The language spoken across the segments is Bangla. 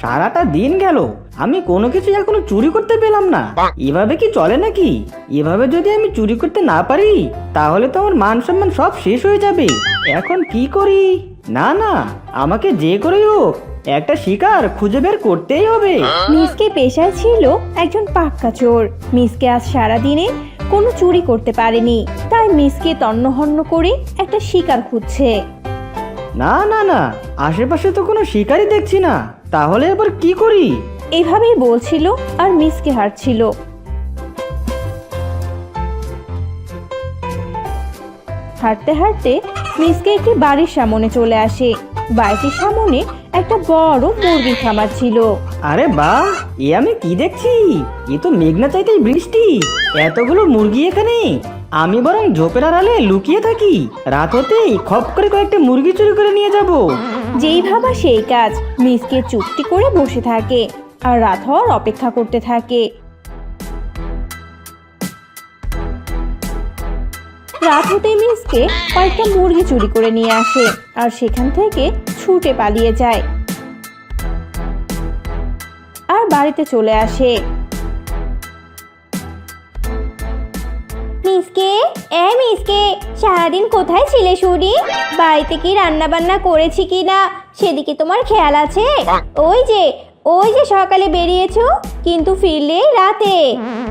সারাটা দিন গেল। আমি কোনো কিছু এখনও চুরি করতে পেলাম না। এভাবে কি চলে নাকি? এভাবে যদি আমি চুরি করতে না পারি তাহলে তো আমার মান সম্মান সব শেষ হয়ে যাবে। এখন কি করি? না না আমাকে যে করেই হোক। একটা শিকার খুঁজে বের করতেই হবে। মিসকে পেশায় ছিল একজন পাক্কা চোর। মিসকে আজ সারাদিনে কোনো চুরি করতে পারেনি। তাই মিসকে তন্নহন্ন করে একটা শিকার খুঁজছে। না না না আশেপাশে তো কোনো শিকারই দেখছি না। তাহলে এবার কি করি? এভাবেই বলছিল আর মিসকে হারছিল। হাঁটতে হাঁটতে মিসকে একটি বাড়ির সামনে চলে আসে। বাড়িটির সামনে একটা বড় মুরগি খামার ছিল। আরে বা এ আমি কি দেখছি? এ তো মেঘনা চাইতেই বৃষ্টি। এতগুলো মুরগি এখানে। আমি বরং ঝোপের আড়ালে লুকিয়ে থাকি। রাত হতেই খপ করে কয়েকটা মুরগি চুরি করে নিয়ে যাব। যেই ভাবা সেই কাজ। মিসকে চুপটি করে বসে থাকে আর রাত হওয়ার অপেক্ষা করতে থাকে। রাত হতে মিসকে কয়েকটা মুরগি চুরি করে নিয়ে আসে আর সেখান থেকে ছুটে পালিয়ে যায়। আর বাড়িতে চলে আসে। মিসকে এ মিসকে সারাদিন কোথায় ছিলে শুনি? বাড়িতে কি রান্না বান্না করেছি কি না সেদিকে তোমার খেয়াল আছে? ওই যে ওই যে সকালে বেরিয়েছো কিন্তু ফিরলে রাতে।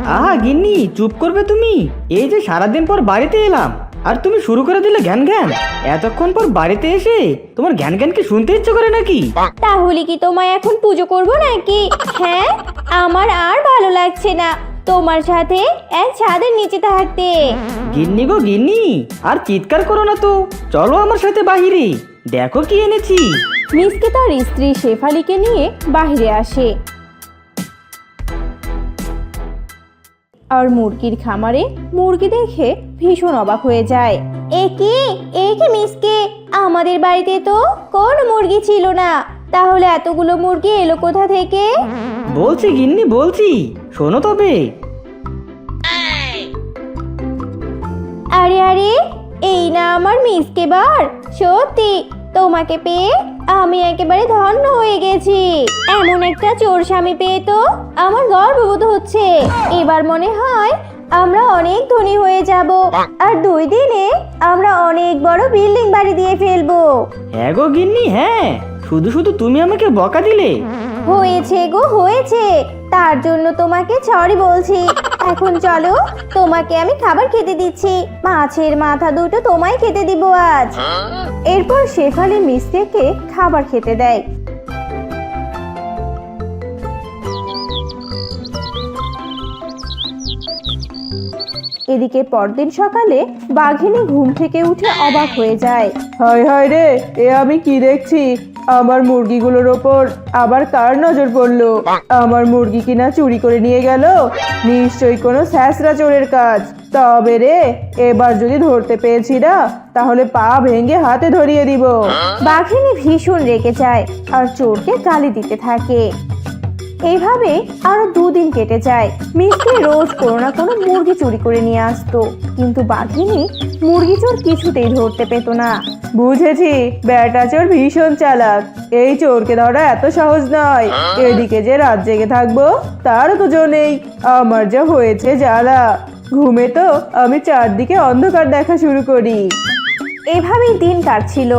আহা গিন্নি চুপ করবে তুমি? এই যে সারাদিন পর বাড়িতে এলাম আর তুমি শুরু করে দিলে জ্ঞান জ্ঞান এতক্ষণ পর বাড়িতে এসে তোমার জ্ঞান জ্ঞান কি শুনতে ইচ্ছে করে নাকি? তাহলে কি তোমায় এখন পুজো করব নাকি? হ্যাঁ আমার আর ভালো লাগছে না। তোমার সাথে এক ছাদের নিচে থাকতে। গিন্নি গো গিন্নি আর চিৎকার করো না তো। চলো আমার সাথে বাহিরে। দেখো কি এনেছি। মিসকে তার স্ত্রী শেফালিকে নিয়ে বাইরে আসে। আর মুরগির খামারে মুরগি দেখে ভীষণ অবাক হয়ে যায়। এ কি? এ কি মিসকে? আমাদের বাড়িতে তো কোন মুরগি ছিল না। তাহলে এতগুলো মুরগি এলো কোথা থেকে? বলছি গিন্নি বলছি। শোনো তবে। আরে আরে এই না আমার মিসকে বার। সত্যি তোমাকে পেয়ে আমি একেবারে ধন্য হয়ে গেছি। এমন একটা চোর স্বামী পেয়ে তো আমার গর্ববোধ হচ্ছে। এবার মনে হয় আমরা অনেক ধনী হয়ে যাব আর দুই দিনে আমরা অনেক বড় বিল্ডিং বাড়ি দিয়ে ফেলব। হ্যাঁ গো গিন্নি হ্যাঁ। শুধু শুধু তুমি আমাকে বকা দিলে? হয়েছে গো হয়েছে। তার জন্য তোমাকে সরি বলছি। এখন চলো তোমাকে আমি খাবার খেতে দিচ্ছি। মাছের মাথা দুটো তোমায় খেতে দিব আজ। এরপর শেফালি মিসকেকে খাবার খেতে দেয়। এদিকে পরদিন সকালে বাঘিনী ঘুম থেকে উঠে অবাক হয়ে যায়। হায় হায় রে এ আমি কি দেখছি? আমার মুরগিগুলোর ওপর আবার কার নজর পড়ল? আমার মুরগি কিনা চুরি করে নিয়ে গেল? নিশ্চয়ই কোনো স্যাঁচরা চোরের কাজ। তবে রে এবার যদি ধরতে পেয়েছি না তাহলে পা ভেঙে হাতে ধরিয়ে দিব। বাঘিনী ভীষণ রেগে যায় আর চোরকে গালি দিতে থাকে। এইভাবে আরও দুদিন কেটে যায়। মিস্ত্রি রোজ কোনো না কোনো মুরগি চুরি করে নিয়ে আসতো। কিন্তু বাঘিনী মুরগি চোর কিছুতেই ধরতে পেত না। বুঝেছি বেটা চোর ভীষণ চালাক। এই চোরকে ধরা এত সহজ নয়। এদিকে যে রাত জেগে থাকব তারও তো জো নেই। আমার যা হয়েছে জ্বালা। ঘুমে তো আমি চারদিকে অন্ধকার দেখা শুরু করি। এভাবেই দিন কাটছিল।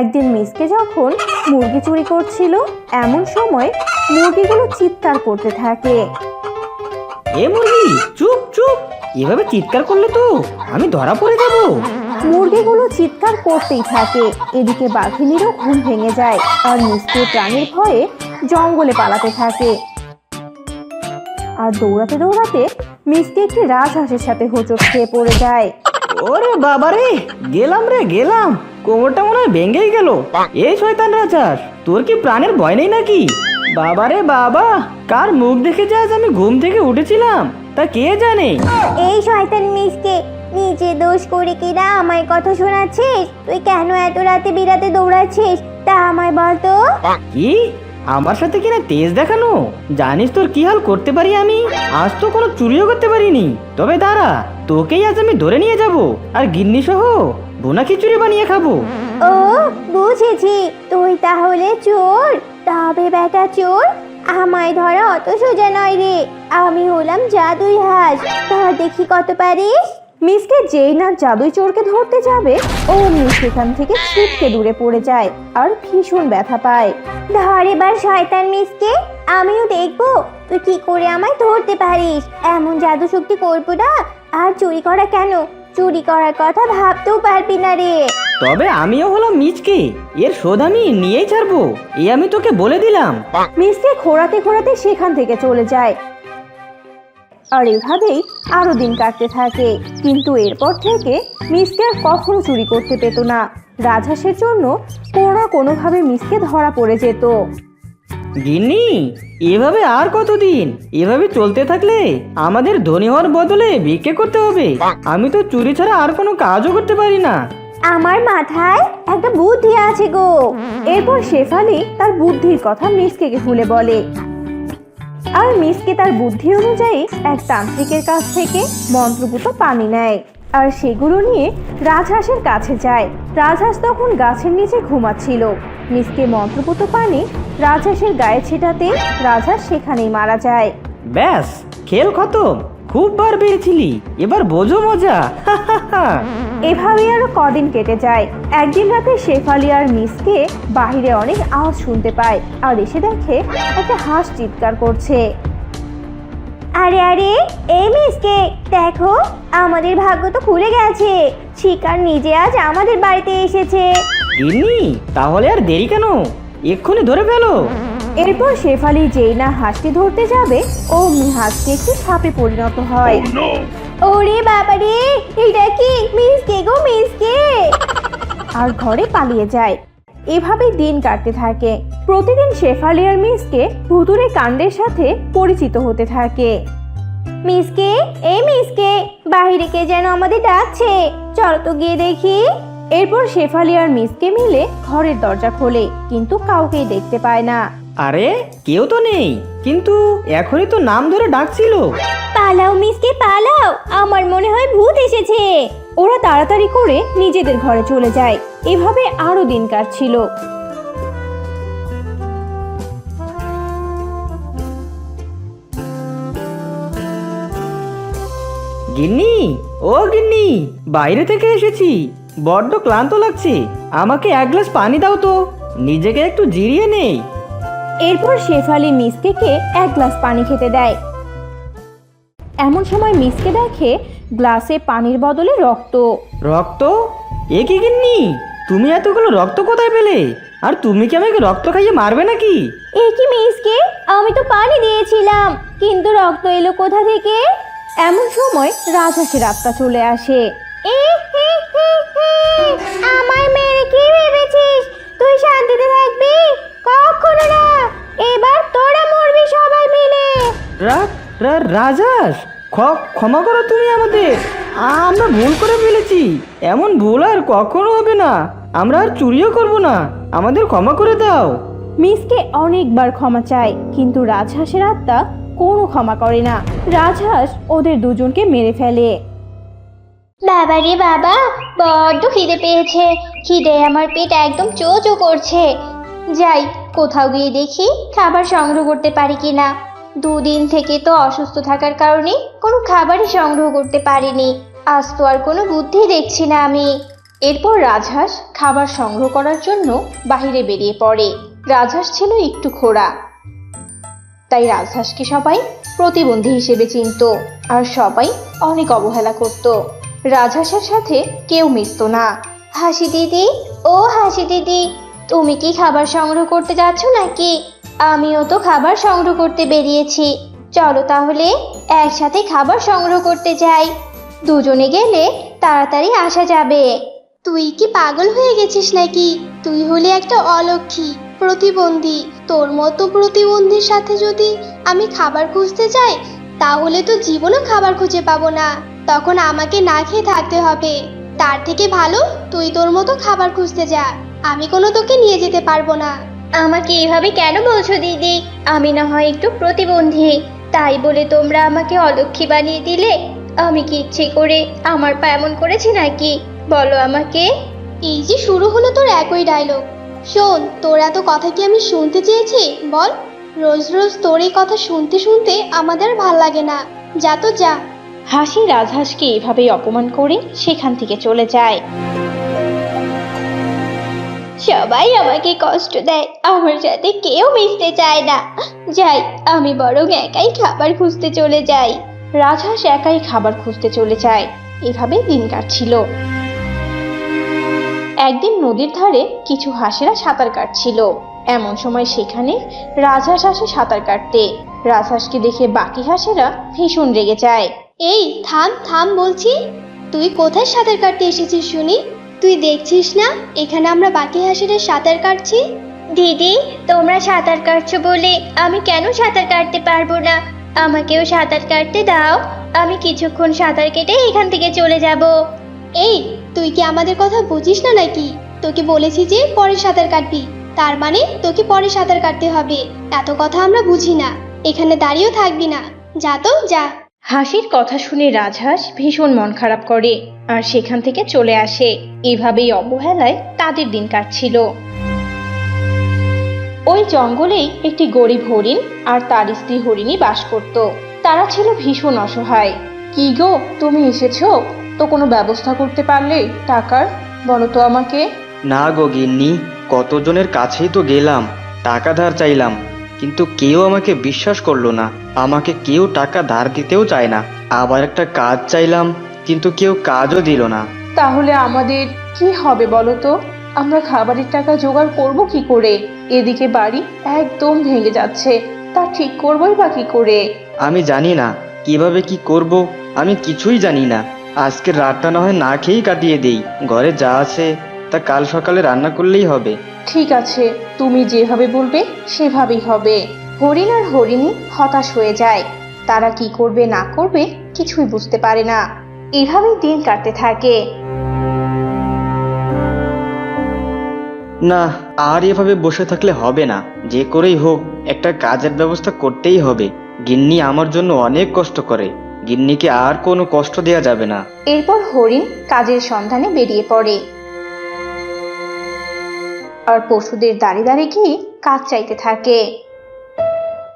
একদিন মিসকে যখন মুরগি চুরি করছিল এমন সময় মুরগিগুলো চিৎকার করতে থাকে। এ মুরগি চুপ চুপ। এভাবে চিৎকার করলে তো আমি ধরা পড়ে যাব। মুরগিগুলো চিৎকার করতেই থাকে। এদিকে বাঘিনীরও ঘুম ভেঙে যায় আর নিষ্ক্রিয় প্রাণীর ভয়ে জঙ্গলে পালাতে থাকে। আর দৌড়াতে দৌড়াতে মিষ্টি একটি রাজহাঁসের সাথে হোঁচট খেয়ে পড়ে যায়। ওরে বাবা রে গেলাম রে গেলাম। কোমরটা মনে হয় ভেঙেই গেল। এই শয়তান রাজার তোর কি প্রাণের ভয় নেই নাকি? বাবা রে বাবা কার মুখ দেখে যে আজ আমি ঘুম থেকে উঠেছিলাম? তা কে জানে? এই শয়তান মিসকে নিজে দোষ করে কি না আমায় কথা শোনাচ্ছিস? তুই কেন এত রাতে বিরাতে দৌড়াচ্ছিস? তা আমায় বল তো। কি? আমার সাথে কিনা তেজ দেখানো? জানিস তোর কি হাল করতে পারি আমি? আজ তো কোনো চুরিও করতে পারিনি। তবে দাঁড়া তোকেই আজ আমি ধরে নিয়ে যাব। আর গিন্নি সহ বোনা খিচুড়ি বানিয়ে খাব। ও বুঝেছি। তুই তাহলে চোর। তবে বেটা চোর আমায় ধরা অত সোজা নয় রে। আমি হলাম জাদুই হাঁস ধর দেখি কত পারিস? মিসকে যেই না জাদুই চোরকে ধরতে যাবে ও অমনি সেখান থেকে ছিটকে দূরে পড়ে যায় আর ভীষণ ব্যথা পায়। ধর এবার শয়তান মিসকে আমিও দেখব। তুই কি করে আমায় ধরতে পারিস? এমন জাদু শক্তি করব না। আর চুরি করা কেন? চুরি করার কথা ভাবতেও পারবি না রে। তবে আমিও হলাম মিচকে এর শোধ আমি নিয়েই ছাড়বো। এই আমি তোকে বলে দিলাম। মিসকে খোঁড়াতে খোঁড়াতে সেখান থেকে চলে যায়। আর এভাবেই আরও দিন কাটতে থাকে। কিন্তু এরপর থেকে মিসকে আর কখনো চুরি করতে পেত না। রাজহাঁসের জন্য কোনো না কোনোভাবে মিসকে ধরা পড়ে যেত। গিন্নি এভাবে আর কতদিন? এভাবে চলতে থাকলে আমাদের ধনী হওয়ার বদলে ভিক্ষে করতে হবে। আমি তো চুরি ছাড়া আর কোনো কাজও করতে পারি না। আমার মাথায় একটা বুদ্ধি আছে গো। এরপর শেফালি তার বুদ্ধির কথা মিসকেকে খুলে বলে। আর মিসকে তার বুদ্ধি অনুযায়ী এক তান্ত্রিকের কাছ থেকে মন্ত্রভূত পানি নেয়। আর সেগুলো নিয়ে রাজহাঁসের কাছে যায়। রাজহাঁস তখন গাছের নিচে ঘুমাচ্ছিল। মিসকে মন্ত্রপুত পানি রাজহাঁসের গায়ে ছেটাতে রাজহাঁস সেখানেই মারা যায়। ব্যাস, খেল খতম। খুব বার পেয়েছিলি এবার বোঝো মজা। এভাবেই আরও কদিন কেটে যায়। একদিন রাতে শেফালি আর মিসকে বাহিরে অনেক আওয়াজ শুনতে পায় আর এসে দেখে একটা হাঁস চিৎকার করছে। আরে আরে এই মিসকে দেখো আমাদের ভাগ্য তো খুলে গেছে। শিকার নিজে আজ আমাদের বাড়িতে এসেছে। গিন্নি তাহলে আর দেরি কেন? এক্ষুনি ধরে ফেলো। এরপর শেফালি যেই না হাঁসটি ধরতে যাবে ও হাঁসটি একটি সাপে পরিণত হয়। ওরে বাবা রে এটা কি? মিসকে গো মিসকে আর ঘরে পালিয়ে যায়। এভাবে দিন কাটতে থাকে। প্রতিদিন শেফালি আর মিসকে ভুতুরে কাণ্ডের সাথে পরিচিত হতে থাকে। মিসকে এই মিসকে বাইরে কে যেন আমাদের ডাকছে? চল তো গিয়ে দেখি। এরপর শেফালি আর মিসকে মিলে ঘরের দরজা খোলে কিন্তু কাউকেই দেখতে পায় না। আরে কেউ তো নেই। কিন্তু এখনই তো নাম ধরে ডাকছিল। পালাও মিসকে পালাও। আমার মনে হয় ভূত এসেছে। ওরা তাড়াতাড়ি করে নিজেদের ঘরে চলে যায়। এভাবে আরও দিন কাটছিল। গিন্নি ও গিন্নি বাইরে থেকে এসেছি। বড্ড ক্লান্ত লাগছে। আমাকে এক গ্লাস পানি দাও তো। নিজেকে একটু জিরিয়ে নেই। এরপর শেফালি মিসকেকে এক গ্লাস পানি খেতে দেয়। এমন সময় মিসকে দেখে গ্লাসে পানির বদলে রক্ত। রক্ত? এ কি গিন্নি? তুমি এতগুলো রক্ত কোথায় পেলে? আর তুমি কি আমাকে রক্ত খাইয়ে মারবে নাকি? এ কি মিসকে? আমি তো পানি দিয়েছিলাম কিন্তু রক্ত এলো কোথা থেকে? এমন সময় রাজহাঁসের আত্মা চলে আসে। এ হে হে হে আমায় মেরে কি ভেবেছিস? তুই শান্তিতে থাকবি? কখনো না। এবার তোরা মরবি সবাই মিলে। রাজাস ক্ষমা করো তুমি আমাদের। আমরা ভুল করে ফেলেছি। এমন ভুল আর কখনো হবে না। আমরা আর চুরিও করব না। আমাদের ক্ষমা করে দাও। মিসকে অনেকবার ক্ষমা চায় কিন্তু রাজহাঁসের আত্মা কোনো ক্ষমা করে না। রাজহাঁস ওদের দুজনকে মেরে ফেলে। বাবা রে বাবা, বড্ড খিদে পেয়েছে। খিদে আমার পেট একদম চো চো করছে। যাই, কোথাও গিয়ে দেখি খাবার সংগ্রহ করতে পারি কিনা। দুদিন থেকে তো অসুস্থ থাকার কারণে কোনো খাবারই সংগ্রহ করতে পারিনি। আজ তো আর কোনো বুদ্ধি দেখছি না আমি। এরপর রাজহাঁস খাবার সংগ্রহ করার জন্য বাইরে বেরিয়ে পড়ে। রাজহাঁস ছিল একটু খোড়া। তাই রাজহাঁসকে সবাই প্রতিবন্ধী হিসেবে চিনত, আর সবাই অনেক অবহেলা করত। রাজহাঁসের সাথে কেউ মিশত না। হাসি দিদি, ও হাসি দিদি, তুমি কি খাবার সংগ্রহ করতে যাচ্ছ নাকি? আমিও তো খাবার সংগ্রহ করতে বেরিয়েছি। চলো তাহলে একসাথে খাবার সংগ্রহ করতে যাই। দুজনে গেলে তাড়াতাড়ি আসা যাবে। তুই কি পাগল হয়ে গেছিস নাকি? তুই হলে একটা অলক্ষী, প্রতিবন্ধী। তোর মতো প্রতিবন্ধীর সাথে যদি আমি খাবার খুঁজতে যাই, তাহলে তো জীবনও খাবার খুঁজে পাবো না। তখন আমাকে না খেয়ে থাকতে হবে। তার থেকে ভালো তুই তোর মতো খাবার খুঁজতে যা। আমি কোনো তোকে নিয়ে যেতে পারব না। আমাকে এভাবে কেন বলছো দিদি? আমি না হয় একটু প্রতিবন্ধী। তাই বলে তোমরা আমাকে অলক্ষী বানিয়ে দিলে? আমি কি ইচ্ছে করে আমার পা এমন করেছি নাকি? বলো আমাকে। এই যে শুরু হলো তোর একই ডায়লগ শোন তোর এত কথা কি আমি শুনতে চেয়েছি? বল। রোজ রোজ তোর এই কথা শুনতে শুনতে আমাদের ভালো লাগে না। যা তো যা। হাসি রাজহাঁসকে এভাবেই অপমান করে সেখান থেকে চলে যায়। সবাই আমাকে কষ্ট দেয়, আমার সাথে কেউ মিশতে চায় না। যাই, আমি বরং একাই খাবার খুঁজতে চলে যাই। রাজহাঁস একাই খাবার খুঁজতে চলে যায়। এভাবেই দিন কাটছিল। একদিন নদীর ধারে কিছু হাঁসেরা সাঁতার কাটছিল। এমন সময় সেখানে রাজহাঁস আসে সাঁতার কাটতে। রাজহাঁসকে দেখে বাকি হাঁসেরা ভীষণ রেগে যায়। এই থাম থাম বলছি। তুই কোথায় সাঁতার কাটতে এসেছিস শুনি? তুই দেখছিস না? এখানে আমরা বাকি হাঁসেরা সাঁতার কাটছি? দিদি তোমরা সাঁতার কাটছো বলে আমি কেন সাঁতার কাটতে পারব না? আমাকেও সাঁতার কাটতে দাও। আমি কিছুক্ষণ সাঁতার কেটে এখান থেকে চলে যাব। এই তুই কি আমাদের কথা বুঝিস না নাকি? তোকে বলেছি যে পরে সাঁতার কাটবি। তার মানে তোকে পরে সাঁতার কাটতে হবে। এত কথা আমরা বুঝি না। এখানে দাঁড়িয়েও থাকবি না। যা তো যা। হাসির কথা শুনে রাজহাঁস ভীষণ মন খারাপ করে আর সেখান থেকে চলে আসে। এভাবেই অবহেলায় তাদের দিন কাটছিল। ওই জঙ্গলেই একটি গরিব হরিণ আর তার স্ত্রী হরিণী বাস করত। তারা ছিল ভীষণ অসহায়। কি গো, তুমি এসেছ? তো কোনো ব্যবস্থা করতে পারলে টাকার? বলো তো আমাকে? না গো গিন্নি, কতজনের কাছেই তো গেলাম। টাকা ধার চাইলাম। কিন্তু কেউ আমাকে বিশ্বাস করল না। আমাকে কেউ টাকা ধার দিতেও চায় না। আবার একটা কাজ চাইলাম কিন্তু কেউ কাজও দিল না। তাহলে আমাদের কি হবে বলো তো? আমরা খাবারের টাকা জোগাড় করব কি করে? এদিকে বাড়ি একদম ভেঙে যাচ্ছে। তা ঠিক করবোই বা কি করে? আমি জানি না কীভাবে কি করব আমি কিছুই জানি না। আজকের রাতটা না হয় না খেয়েই কাটিয়ে দেই। ঘরে যা আছে তা কাল সকালে রান্না করলেই হবে। ঠিক আছে তুমি যেভাবে বলবে সেভাবেই হবে। হরিণ আর হরিণী হতাশ হয়ে যায়। তারা কি করবে না করবে কিছুই বুঝতে পারে না। এভাবেই দিন কাটতে থাকে। না আর এভাবে বসে থাকলে হবে না। যে করেই হোক একটা কাজের ব্যবস্থা করতেই হবে। গিন্নি আমার জন্য অনেক কষ্ট করে। গিন্নিকে আর কোনো কষ্ট দেয়া যাবে না। এরপর হরিণ কাজের সন্ধানে বেরিয়ে পড়ে। আর পশুদের দাঁড়িয়ে দাঁড়িয়ে গিয়ে কাজ চাইতে থাকে।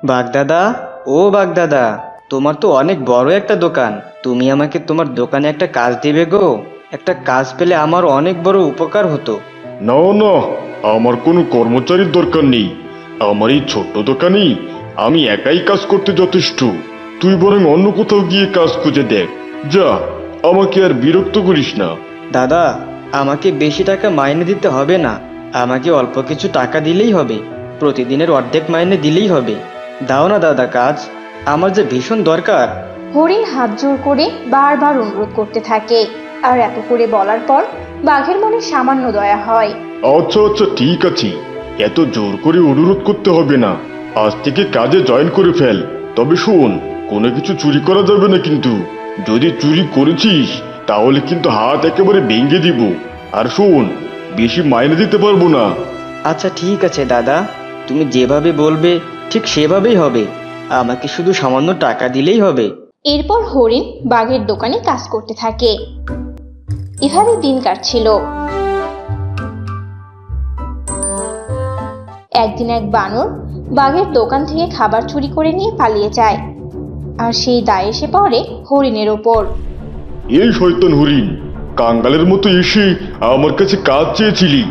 বাগদাদা ও বাগদাদা তোমার তো অনেক বড় একটা দোকান। তুমি আমাকে তোমার দোকানে একটা কাজ দেবে গো। একটা কাজ পেলে আমার অনেক বড় উপকার হতো। না না আমার কোনো কর্মচারীর দরকার নেই। আমার এই ছোট্ট দোকানেই আমি একাই কাজ করতে যথেষ্ট। তুই বরং অন্য কোথাও গিয়ে কাজ খুঁজে দেখ। যা আমাকে আর বিরক্ত করিস না। দাদা আমাকে বেশি টাকা মাইনে দিতে হবে না। আমাকে অল্প কিছু টাকা দিলেই হবে। প্রতিদিনের অর্ধেক মাইনে দিলেই হবে। দাও না দাদা কাজ। আমার যে ভীষণ দরকার। হরিণ হাত জোর করে বারবার অনুরোধ করতে থাকে। আর এত করে বলার পর বাঘের মনে সামান্য দয়া হয়। আচ্ছা আচ্ছা ঠিক আছে। এত জোর করে অনুরোধ করতে হবে না। আজ থেকে কাজে জয়েন করে ফেল। তবে শোন কোনো কিছু চুরি করা যাবে না কিন্তু। যদি চুরি করেছিস তাহলে কিন্তু হাত একেবারে ভেঙে দিব। আর শোন বেশি মাইনে দিতে পারব না। আচ্ছা ঠিক আছে দাদা। তুমি যেভাবে বলবে ঠিক সেভাবেই হবে। আমাকে শুধু সামান্য টাকা দিলেই হবে। এরপর হরিণ বাঘের দোকানে কাজ করতে থাকে। এভাবে দিন কাটছিল। একদিন এক বানর বাঘের দোকান থেকে খাবার চুরি করে নিয়ে পালিয়ে যায়। আর সেই দায় এসে পড়ে হরিণের ওপর। এই শয়তান হরিণ। কাঙ্গালের মতো এসে আমার কাছে কাজ চেয়েছিলি।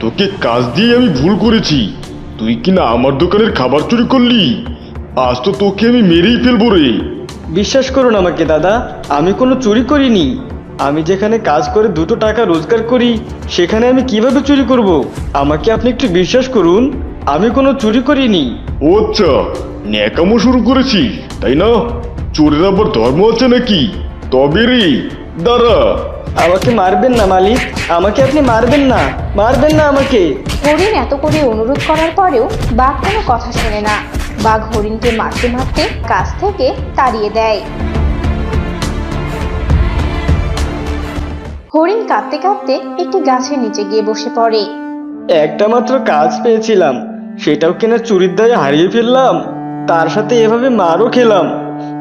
তোকে কাজ দিয়ে আমি ভুল করেছি। তুই কিনা আমার দোকানের খাবার চুরি করলি? আজ তো তোকে আমি মেরেই ফেলব রে। বিশ্বাস করুন আমাকে দাদা আমি কোনো চুরি করিনি। আমি যেখানে কাজ করে দুটো টাকা রোজগার করি সেখানে আমি কীভাবে চুরি করব? আমাকে আপনি একটু বিশ্বাস করুন আমি কোনো চুরি করিনি। ও আচ্ছা ন্যাকামো শুরু করেছিস তাই না? চোরের আবার ধর্ম আছে নাকি? তবে রে দাঁড়া। আমাকে মারবেন না মালিক। আমাকে আপনি মারবেন না। মারবেন না আমাকে। হরিণ এত করে অনুরোধ করার পরেও বাঘ কোনো কথা শোনে না। বাঘ হরিণকে মারতে মারতে কাছ থেকে তাড়িয়ে দেয়। হরিণ কাঁদতে কাঁদতে একটি গাছের নিচে গিয়ে বসে পড়ে। একটা মাত্র কাজ পেয়েছিলাম। সেটাও কিনা চুরির দায়ে হারিয়ে ফেললাম। তার সাথে এভাবে মারও খেলাম।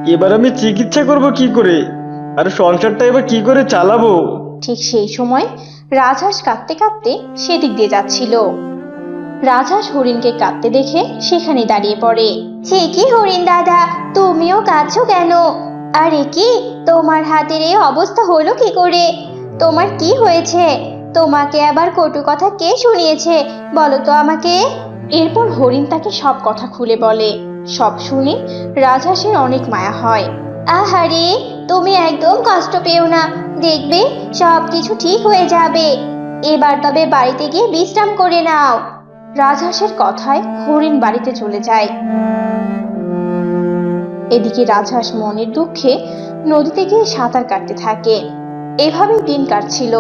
এবার আমি চিকিৎসা করব কি করে? আর সংসারটা এবার কি করে চালাবো? ঠিক সেই সময় রাজহাঁস কাঁদতে কাঁদতে সেদিক দিয়ে যাচ্ছিল। রাজহাঁস হরিণকে কাঁদতে দেখে সেখানে দাঁড়িয়ে পড়ে। সে কি হরিণ দাদা, তুমিও কাঁদছো কেন? আরে কি, তোমার হাতের এই অবস্থা হলো কি করে? তোমার কি হয়েছে? তোমাকে আবার কটু কথা কে শুনিয়েছে? বলো তো আমাকে। এরপর হরিণ তাকে সব কথা খুলে বলে। সব শুনে রাজহাঁসের অনেক মায়া হয়। আহারে তুমি একদম কষ্ট পেও না। দেখবে সব কিছু ঠিক হয়ে যাবে। এবার তবে বাড়িতে গিয়ে বিশ্রাম করে নাও। রাজহাঁসের কথায় হরিণ বাড়িতে চলে যায়। এদিকে রাজহাঁস মনের দুঃখে নদীতে গিয়ে সাঁতার কাটতে থাকে। এভাবেই দিন কাটছিল।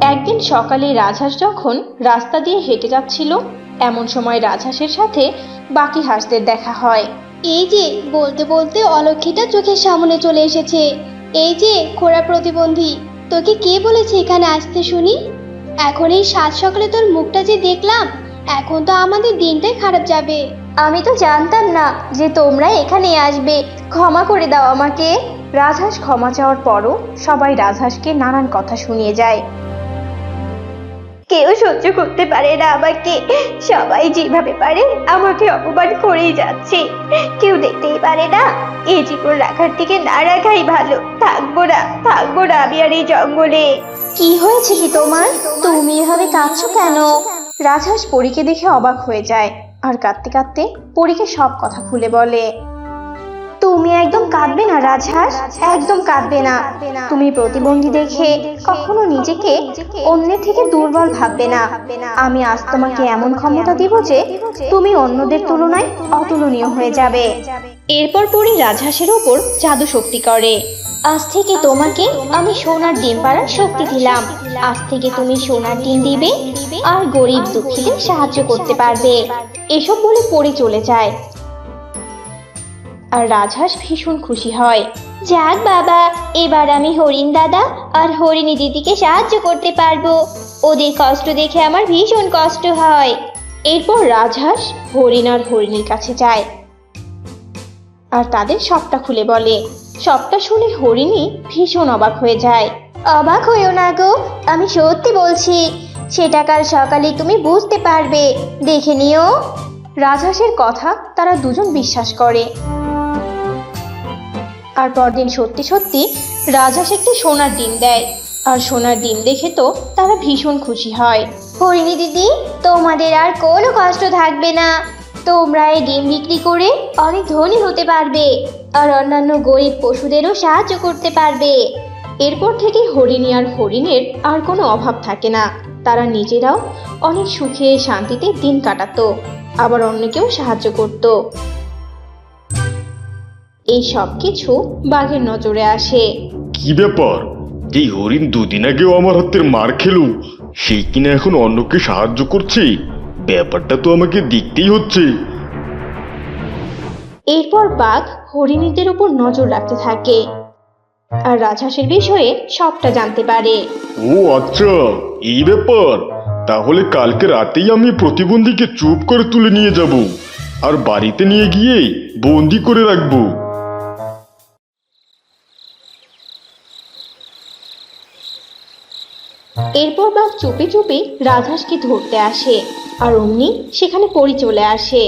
একদিন সকালে রাজহাঁস যখন রাস্তা দিয়ে হেঁটে যাচ্ছিল, এমন সময় রাজহাঁসের সাথে বাকি হাঁসদের দেখা হয়। এই যে, বলতে বলতে অলক্ষীটা চোখের সামনে চলে এসেছে। এই যে খোড়া প্রতিবন্ধী, তোকে কে বলেছে এখানে আসতে শুনি? এখন এই সাত সকালে তোর মুখটা যে দেখলাম, এখন তো আমাদের দিনটাই খারাপ যাবে। আমি তো জানতাম না যে তোমরা এখানে আসবে। ক্ষমা করে দাও আমাকে। রাজহাঁস ক্ষমা চাওয়ার পরও সবাই রাজহাঁসকে নানান কথা শুনিয়ে যায়। কেউ সহ্য করতে পারে না আমাকে। সবাই যেভাবে পারে, আমাকে অপমান করেই যাচ্ছে। কেউ দেখতেই পারে না এই জীবন রাখার থেকে না রাখাই ভালো। থাকব না থাকব না আমি আর এই জঙ্গলে। কি হয়েছে কি তোমার? তুমি এভাবে কাঁদছো কেন? রাজহাঁস পরীকে দেখে অবাক হয়ে যায়, আর কাঁদতে কাঁদতে পরীকে সব কথা খুলে বলে। তুমি একদম কাঁদবে না রাজহাঁস? একদম কাঁদবে না। তুমি প্রতিবন্ধী দেখে কখনো নিজেকে অন্যের থেকে দুর্বল ভাববে না। আমি আজ তোমাকে এমন ক্ষমতা দিব যে তুমি অন্যদের তুলনায় অতুলনীয় হয়ে যাবে। এরপর পরি রাজহাঁসের ওপর জাদু শক্তি করে। আজ থেকে তোমাকে আমি সোনার ডিম পাড়ার শক্তি দিলাম। আজ থেকে তুমি সোনার ডিম দিবে আর গরিব দুঃখীদের সাহায্য করতে পারবে। এসব বলে পরি চলে যায়। আর রাজহাঁস ভীষণ খুশি হয়। যাক বাবা, এবার আমি হরিণ দাদা আর হরিণী দিদিকে সাহায্য করতে পারব। ওদের কষ্ট দেখে আমার ভীষণ কষ্ট হয়। এরপর রাজহাঁস হরিণ আর হরিণীর কাছে যায়। আর তাদের সবটা খুলে বলে। সবটা শুনে হরিণী ভীষণ অবাক হয়ে যায়। অবাক হয়েও না গো, আমি সত্যি বলছি, সেটা কাল সকালে তুমি বুঝতে পারবে। দেখে নিও। রাজহাঁসের কথা তারা দুজন বিশ্বাস করে। আর পরদিন সত্যি সত্যি রাজহাঁস একটি সোনার ডিম দেয়। আর সোনার ডিম দেখে তো তারা ভীষণ খুশি হয়। হরিণী দিদি তোমাদের আর কোনো কষ্ট থাকবে না। তোমরা এই ডিম বিক্রি করে অনেক ধনী হতে পারবে আর অন্যান্য গরিব পশুদেরও সাহায্য করতে পারবে। এরপর থেকে হরিণী আর হরিণের আর কোনো অভাব থাকে না। তারা নিজেরাও অনেক সুখে শান্তিতে দিন কাটাতো আবার অন্যকেও সাহায্য করত। এই সব কিছু বাঘের নজরে আসে। কি ব্যাপার? যেই হরিণ দুদিন আগেও আমার হাতের মার খেলো। সেই কিনা এখন অন্যকে সাহায্য করছে? ব্যাপারটা তো আমাকে দেখতেই হচ্ছে। এরপর বাঘ হরিণীদের উপর নজর রাখতে থাকে। আর রাজহাঁসের বিষয়ে সবটা জানতে পারে। ও আচ্ছা এই ব্যাপার। তাহলে কালকে রাতেই আমি প্রতিবন্ধীকে চুপ করে তুলে নিয়ে যাব। আর বাড়িতে নিয়ে গিয়ে বন্দি করে রাখব। এরপর বাঘ চুপি চুপি রাজহাঁসকে ধরতে আসে আর অমনি সেখানে পরি চলে আসে।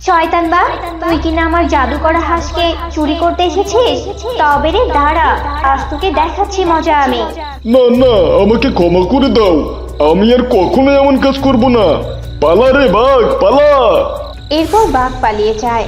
শয়তান বা তুই কিনা আমার জাদু করা হাঁসকে চুরি করতে এসেছিস? তবে রে দাঁড়া আজ তোকে দেখাচ্ছি মজা আমি। না না আমাকে ক্ষমা করে দাও। আমি আর কখনো এমন কাজ করব না। পালা রে বাঘ পালা। এরপর বাঘ পালিয়ে যায়।